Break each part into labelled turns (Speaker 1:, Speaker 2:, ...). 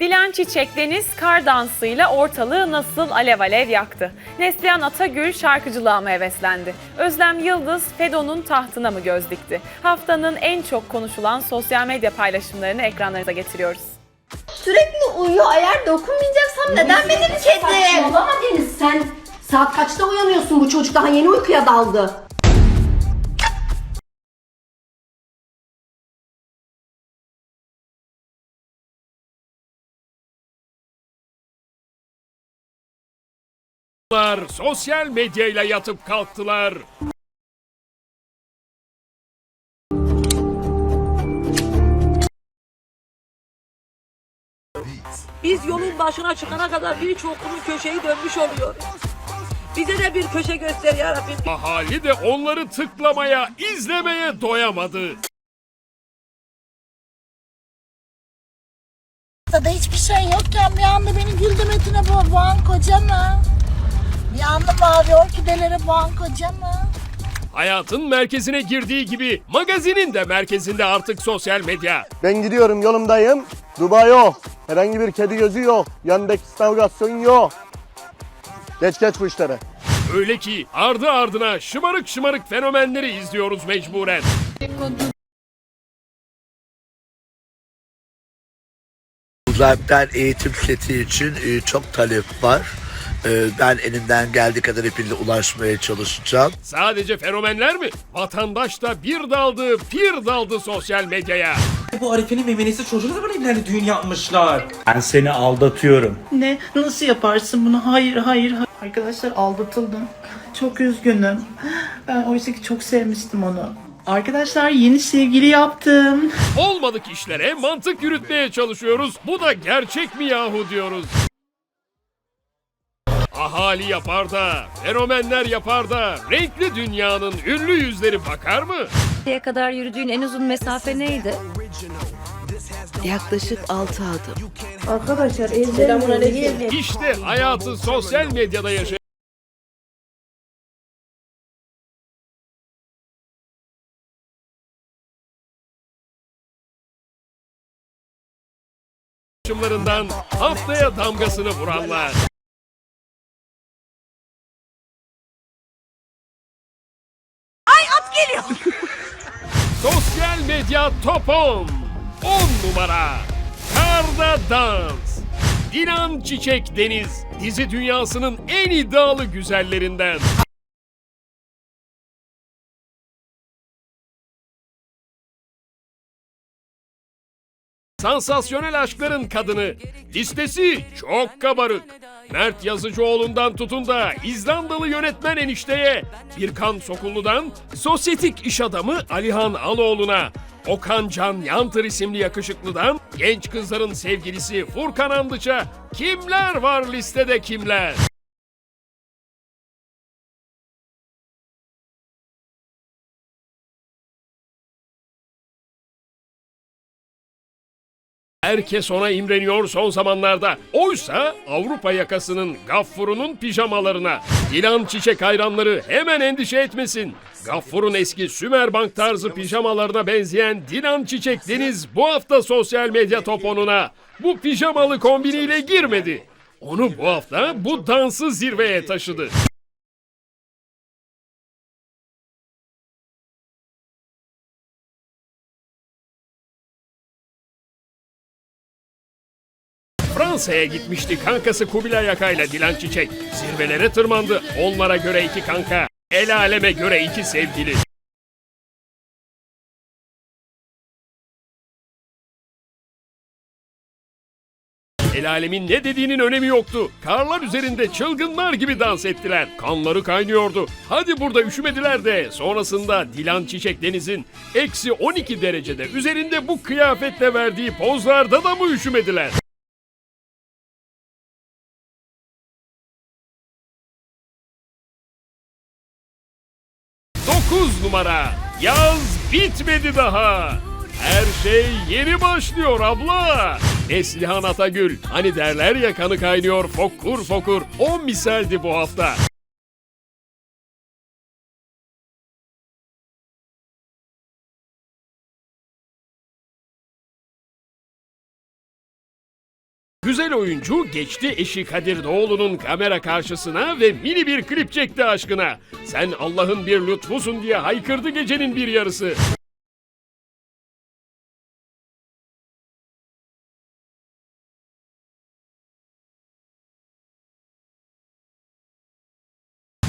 Speaker 1: Dilan Çiçek Deniz kar dansıyla ortalığı nasıl alev alev yaktı? Neslihan Atagül şarkıcılığa mı heveslendi? Özlem Yıldız Fedon'un tahtına mı göz dikti? Haftanın en çok konuşulan sosyal medya paylaşımlarını ekranlarınıza getiriyoruz.
Speaker 2: Sürekli uyuyor. Eğer dokunmayacaksam neden benim kedim?
Speaker 3: Saçmalama Deniz sen saat kaçta uyanıyorsun bu çocuk daha yeni uykuya daldı.
Speaker 4: Sosyal medyayla yatıp kalktılar.
Speaker 5: Biz yolun başına çıkana kadar birçokunun köşeyi dönmüş oluyoruz. Bize de bir köşe göster ya Rabbim.
Speaker 4: Ahali de onları tıklamaya, izlemeye doyamadı.
Speaker 6: da hiçbir şey yokken bir anda beni gül demetine bu boğan koca mı? Anda mavi orkidelere boğan koca mı?
Speaker 4: Hayatın merkezine girdiği gibi magazinin de merkezinde artık sosyal medya.
Speaker 7: Ben gidiyorum yolumdayım. Dubai yok. Herhangi bir kedi gözü yok. Yandex navigasyon yok. Geç geç bu işlere.
Speaker 4: Öyle ki ardı ardına şımarık şımarık fenomenleri izliyoruz mecburen.
Speaker 8: Uzaktan eğitim seti için e, çok talep var. E, Ben elimden geldiği kadar hepinize ulaşmaya çalışacağım.
Speaker 4: Sadece fenomenler mi? Vatandaş da bir daldı, bir daldı sosyal medyaya.
Speaker 9: Bu Arife'nin memenesi çocuğuna da böyle evlerinde düğün yapmışlar.
Speaker 10: Ben seni aldatıyorum.
Speaker 6: Ne? Nasıl yaparsın bunu? Hayır, hayır, hayır. Arkadaşlar aldatıldım. Çok üzgünüm. Ben oysa ki çok sevmiştim onu. Arkadaşlar yeni sevgili yaptım.
Speaker 4: Olmadık işlere mantık yürütmeye çalışıyoruz. Bu da gerçek mi yahu diyoruz. Ahali yapar da, fenomenler yapar da, renkli dünyanın ünlü yüzleri bakar mı?
Speaker 11: Şimdiye kadar yürüdüğün en uzun mesafe neydi?
Speaker 2: Yaklaşık 6 adım.
Speaker 3: Arkadaşlar evlenmiyor.
Speaker 4: İşte hayatı sosyal medyada yaşayan paylaşımlarından haftaya damgasını vuranlar. Sosyal medya top 10. 10 numara. Karda dans. Dilan Çiçek Deniz dizi dünyasının en iddialı güzellerinden. Sansasyonel aşkların kadını. Listesi çok kabarık. Mert Yazıcıoğlu'ndan tutun da İzlandalı yönetmen enişteye, Birkan Sokullu'dan sosyetik iş adamı Alihan Aloğlu'na, Okan Can Yantır isimli yakışıklıdan genç kızların sevgilisi Furkan Andıç'a kimler var listede kimler? Herkes ona imreniyor son zamanlarda. Oysa Avrupa yakasının Gaffur'unun pijamalarına. Dilan Çiçek hayranları hemen endişe etmesin. Gaffur'un eski Sümerbank tarzı pijamalarına benzeyen Dilan Çiçek Deniz bu hafta sosyal medya toponuna bu pijamalı kombiniyle girmedi. Onu bu hafta bu dansı zirveye taşıdı. Fransa'ya gitmişti kankası Kubilay Akay'la Dilan Çiçek. Zirvelere tırmandı. Onlara göre iki kanka. El aleme göre iki sevgili. El alemin ne dediğinin önemi yoktu. Karlar üzerinde çılgınlar gibi dans ettiler. Kanları kaynıyordu. Hadi burada üşümediler de sonrasında Dilan Çiçek Deniz'in eksi 12 derecede üzerinde bu kıyafetle verdiği pozlarda da mı üşümediler? 9 numara. Yaz bitmedi daha. Her şey yeni başlıyor abla. Neslihan Atagül. Hani derler ya kanı kaynıyor fokur fokur. O misaldi bu hafta. Güzel oyuncu geçti eşi Kadir Doğulu'nun kamera karşısına ve mini bir klip çekti aşkına. Sen Allah'ın bir lütfusun diye haykırdı gecenin bir yarısı.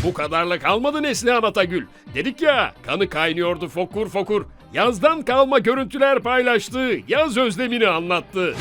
Speaker 4: Bu kadarla kalmadı Neslihan Atagül. Dedik ya kanı kaynıyordu fokur fokur. Yazdan kalma görüntüler paylaştı. Yaz özlemini anlattı.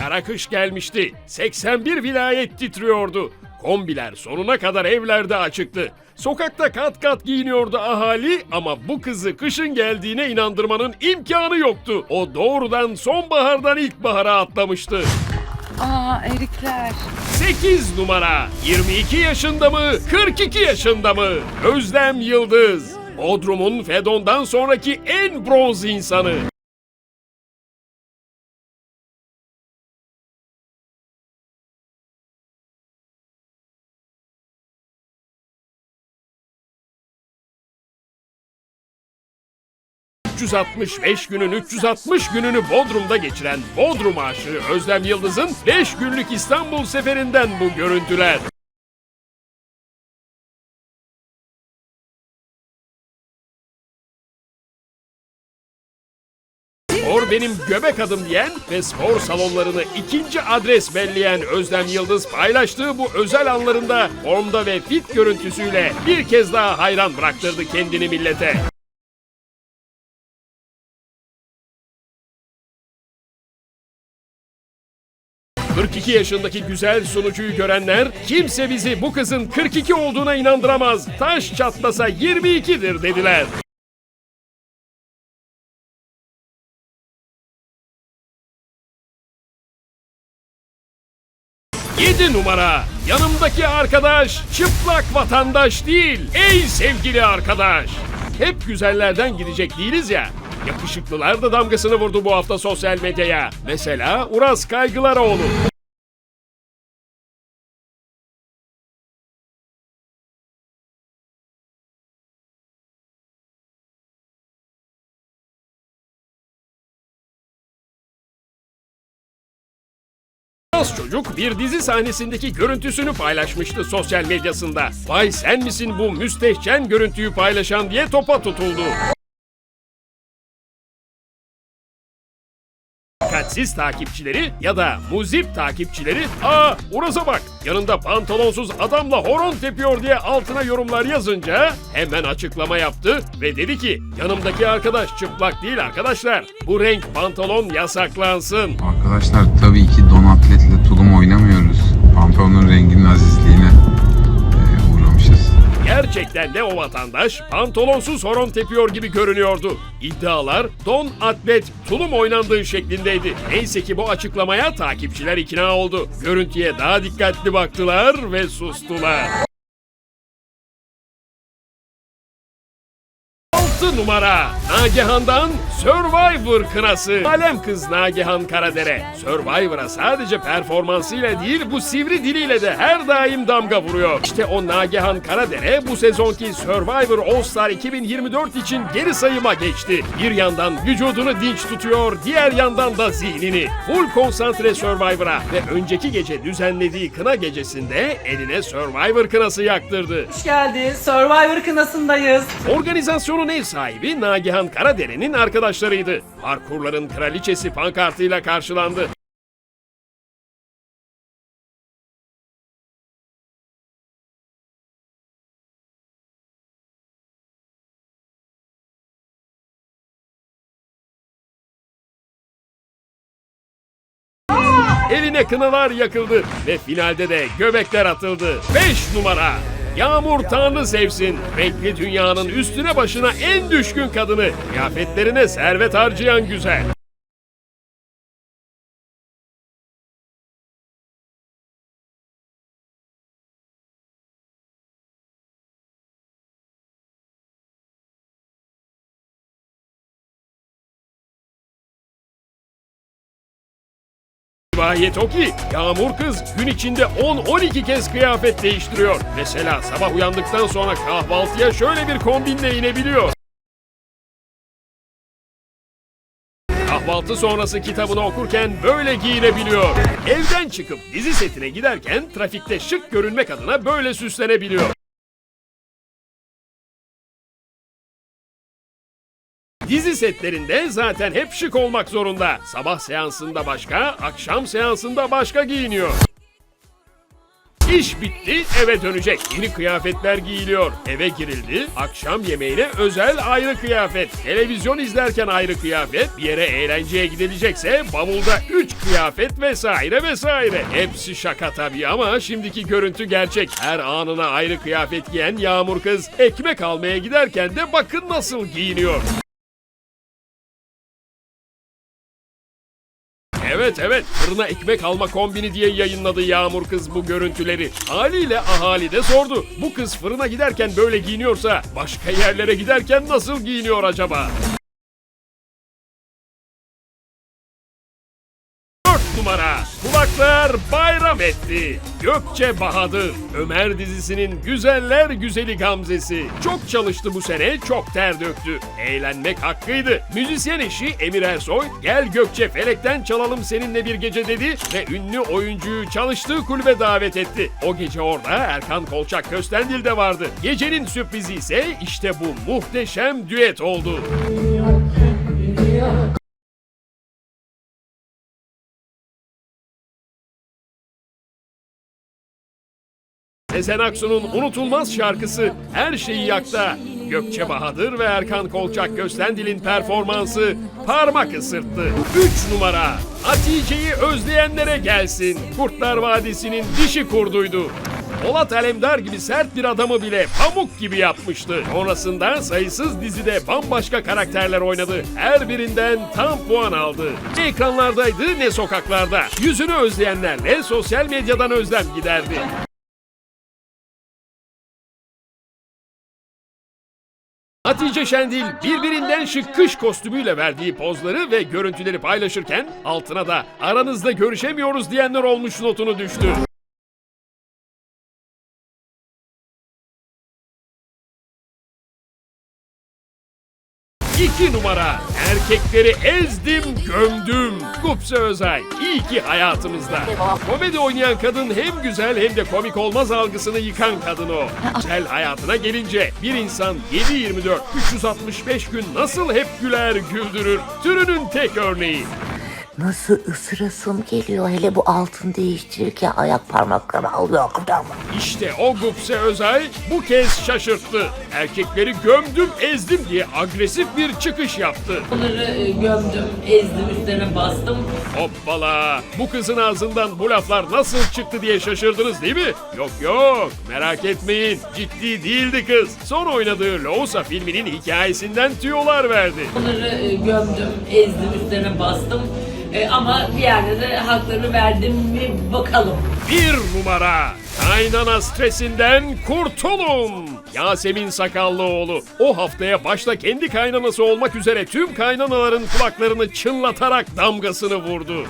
Speaker 4: Kara kış gelmişti. 81 vilayet titriyordu. Kombiler sonuna kadar evlerde açıktı. Sokakta kat kat giyiniyordu ahali ama bu kızı kışın geldiğine inandırmanın imkanı yoktu. O doğrudan sonbahardan ilkbahara atlamıştı.
Speaker 11: Aa erikler.
Speaker 4: 8 numara 22 yaşında mı 42 yaşında mı Özlem Yıldız Bodrum'un Fedon'dan sonraki en bronz insanı ...365 günün 360 gününü Bodrum'da geçiren Bodrum aşığı Özlem Yıldız'ın 5 günlük İstanbul seferinden bu görüntüler. Spor benim göbek adım diyen ve spor salonlarını ikinci adres belleyen Özlem Yıldız paylaştığı bu özel anlarında formda ve fit görüntüsüyle bir kez daha hayran bıraktırdı kendini millete. ...42 yaşındaki güzel sunucuyu görenler... ...kimse bizi bu kızın 42 olduğuna inandıramaz... ...taş çatlasa 22'dir dediler. Yedi numara. Yanımdaki arkadaş çıplak vatandaş değil. Ey sevgili arkadaş. Hep güzellerden gidecek değiliz ya. Yakışıklılar da damgasını vurdu bu hafta sosyal medyaya. Mesela Uras Kaygılaroğlu. Uras çocuk bir dizi sahnesindeki görüntüsünü paylaşmıştı sosyal medyasında. Vay sen misin bu müstehcen görüntüyü paylaşan diye topa tutuldu. Dikkatsiz takipçileri ya da muzip takipçileri ''Aa Uras'a bak yanında pantolonsuz adamla horon tepiyor'' diye altına yorumlar yazınca hemen açıklama yaptı ve dedi ki yanımdaki arkadaş çıplak değil arkadaşlar. Bu renk pantolon yasaklansın.
Speaker 12: Arkadaşlar tabii ki
Speaker 4: Gerçekten de o vatandaş pantolonsuz horon tepiyor gibi görünüyordu. İddialar don atlet tulum oynandığı şeklindeydi. Neyse ki bu açıklamaya takipçiler ikna oldu. Görüntüye daha dikkatli baktılar ve sustular. 6 numara Nagihan'dan Survivor kınası. Alem kız Nagihan Karadere. Survivor'a sadece performansıyla değil bu sivri diliyle de her daim damga vuruyor. İşte o Nagihan Karadere bu sezonki Survivor All Star 2024 için geri sayıma geçti. Bir yandan vücudunu dinç tutuyor, diğer yandan da zihnini. Full konsantre Survivor'a ve önceki gece düzenlediği kına gecesinde eline Survivor kınası yaktırdı.
Speaker 6: Hoş geldin. Survivor kınasındayız.
Speaker 4: Organizasyonun ev sahibi Nagihan Karadere'nin arkadaşlarıydı. Parkurların kraliçesi pankartıyla karşılandı. Eline kınalar yakıldı ve finalde de göbekler atıldı. 5 numara Yağmur Tanrı sevsin. Renkli dünyanın üstüne başına en düşkün kadını. Kıyafetlerine servet harcayan güzel. Gayet o ki Yağmur kız gün içinde 10-12 kez kıyafet değiştiriyor. Mesela sabah uyandıktan sonra kahvaltıya şöyle bir kombinle inebiliyor. Kahvaltı sonrası kitabını okurken böyle giyinebiliyor. Evden çıkıp dizi setine giderken trafikte şık görünmek adına böyle süslenebiliyor. Dizi setlerinde zaten hep şık olmak zorunda. Sabah seansında başka, akşam seansında başka giyiniyor. İş bitti, eve dönecek. Yeni kıyafetler giyiliyor. Eve girildi, akşam yemeğine özel ayrı kıyafet. Televizyon izlerken ayrı kıyafet, bir yere eğlenceye gidilecekse bavulda 3 kıyafet vesaire vesaire. Hepsi şaka tabii ama şimdiki görüntü gerçek. Her anına ayrı kıyafet giyen Yağmur kız ekmek almaya giderken de bakın nasıl giyiniyor. Evet evet fırına ekmek alma kombini diye yayınladı Yağmur kız bu görüntüleri. Haliyle ahali de sordu. Bu kız fırına giderken böyle giyiniyorsa başka yerlere giderken nasıl giyiniyor acaba? Numara Kulaklar bayram etti. Gökçe Bahadır. Ömer dizisinin güzeller güzeli Gamzesi. Çok çalıştı bu sene, çok ter döktü. Eğlenmek hakkıydı. Müzisyen eşi Emir Ersoy, gel Gökçe felekten çalalım seninle bir gece dedi ve ünlü oyuncuyu çalıştığı kulübe davet etti. O gece orada Erkan Kolçak Köstendil de vardı. Gecenin sürprizi ise işte bu muhteşem düet oldu. Sezen Aksu'nun unutulmaz şarkısı Her Şeyi Yak'ta Gökçe Bahadır ve Erkan Kolçak Köstendil'in performansı parmak ısırttı. 3 numara Hatice'yi özleyenlere gelsin. Kurtlar Vadisi'nin dişi kurduydu. Polat Alemdar gibi sert bir adamı bile pamuk gibi yapmıştı. Sonrasında sayısız dizide bambaşka karakterler oynadı. Her birinden tam puan aldı. Ne ekranlardaydı ne sokaklarda. Yüzünü özleyenlerle sosyal medyadan özlem giderdi. Hatice Şendil birbirinden şık kış kostümüyle verdiği pozları ve görüntüleri paylaşırken altına da aranızda görüşemiyoruz diyenler olmuş notunu düştü. İki numara. Erkekleri ezdim, gömdüm. Gupse Özay. İyi ki hayatımızda. Komedi oynayan kadın hem güzel hem de komik olmaz algısını yıkan kadın o. Güzel hayatına gelince bir insan 7-24, 365 gün nasıl hep güler, güldürür. Türünün tek örneği.
Speaker 13: Nasıl ısırasım geliyor hele bu altın değiştirirken ayak parmakları alıyor kıdamı.
Speaker 4: İşte o Gupse Özay bu kez şaşırttı. Erkekleri gömdüm, ezdim diye agresif bir çıkış yaptı.
Speaker 5: Onları gömdüm, ezdim, üstlerine bastım.
Speaker 4: Hoppala! Bu kızın ağzından bu laflar nasıl çıktı diye şaşırdınız değil mi? Yok yok merak etmeyin ciddi değildi kız. Son oynadığı Loğusa filminin hikayesinden tüyolar verdi.
Speaker 5: Onları gömdüm, ezdim, üstlerine bastım. E, ama bir yerde de haklarını verdim mi bakalım.
Speaker 4: Bir numara kaynana stresinden kurtulun. Yasemin Sakallıoğlu o haftaya başta kendi kaynanası olmak üzere tüm kaynanaların kulaklarını çınlatarak damgasını vurdu.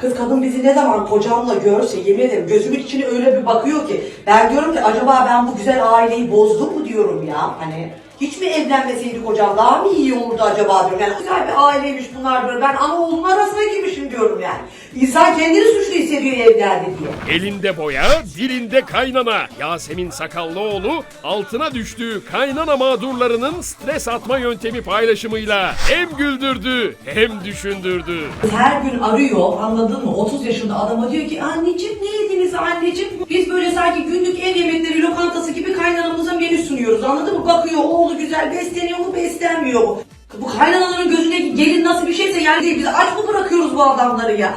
Speaker 3: Kız kadın bizi ne zaman kocamla görse yemin ederim gözümün içine öyle bir bakıyor ki ben diyorum ki acaba ben bu güzel aileyi bozdum mu diyorum ya hani hiç mi evlenmeseydi kocam daha mı iyi olurdu acaba diyorum. Yani güzel bir aileymiş bunlar diyorum ben ana oğlunun arasına girmişim diyorum yani. İnsan kendini suçlu hissediyor evlendi diye.
Speaker 4: Elinde boya, dilinde kaynana. Yasemin Sakallıoğlu altına düştüğü kaynana mağdurlarının stres atma yöntemi paylaşımıyla hem güldürdü hem düşündürdü.
Speaker 3: Her gün arıyor anladın mı 30 yaşında adama diyor ki anneciğim ne yediniz anneciğim biz böyle sanki günlük ev yemekleri lokantası gibi kaynanamıza menü sunuyoruz anladın mı bakıyor oğlu güzel besleniyor mu beslenmiyor mu bu kaynanaların gözündeki gelin nasıl bir şeyse yani değil biz aç mı bırakıyoruz bu adamları ya